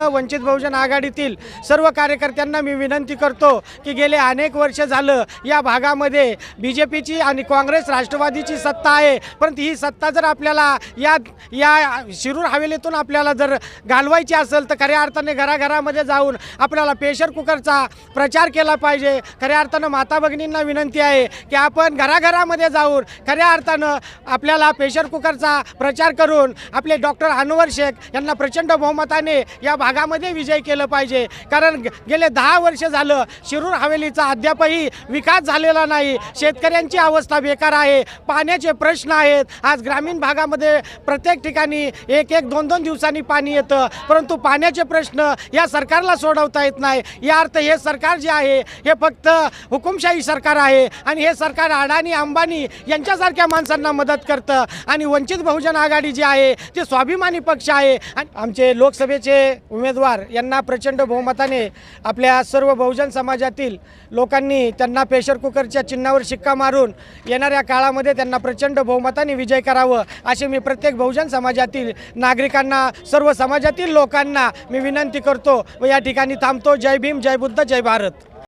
वंचित बहुजन आघाडीतील सर्व कार्यकर्त्यांना मी विनंती करतो की गेले अनेक वर्ष झालं या भागामध्ये बी जे पीची आणि काँग्रेस राष्ट्रवादीची सत्ता आहे. परंतु ही सत्ता जर आपल्याला या या शिरूर हवेलीतून आपल्याला जर घालवायची असेल तर खऱ्या अर्थाने घराघरामध्ये जाऊन आपल्याला प्रेशर कुकरचा प्रचार केला पाहिजे. खऱ्या अर्थानं माता भगिनींना विनंती आहे की आपण घराघरामध्ये जाऊन खऱ्या अर्थानं आपल्याला प्रेशर कुकरचा प्रचार करून आपले डॉक्टर अनवर शेख यांना प्रचंड बहुमताने या भागामध्ये विजय केलं पाहिजे. कारण गेले दहा वर्ष झालं शिरूर हवेलीचा अद्यापही विकास झालेला नाही. शेतकऱ्यांची अवस्था बेकार आहे. पाण्याचे प्रश्न आहेत. आज ग्रामीण भागामध्ये प्रत्येक ठिकाणी एक एक दोन दोन दिवसांनी पाणी येतं. परंतु पाण्याचे प्रश्न या सरकारला सोडवता येत नाही. या अर्थ हे सरकार जे आहे हे फक्त हुकुमशाही सरकार आहे. आणि हे सरकार अडाणी अंबानी यांच्यासारख्या माणसांना मदत करतं. आणि वंचित बहुजन आघाडी जी आहे ते स्वाभिमानी पक्ष आहे. आणि आमचे लोकसभेचे उमेदवार यांना प्रचंड बहुमताने आपल्या सर्व बहुजन समाजातील लोकांनी त्यांना प्रेशर कुकरच्या चिन्हावर शिक्का मारून येणाऱ्या काळामध्ये त्यांना प्रचंड बहुमताने विजय करावं असे मी प्रत्येक बहुजन समाजातील नागरिकांना सर्व समाजातील लोकांना मी विनंती करतो. व या ठिकाणी थांबतो. जय भीम जय बुद्ध जय भारत.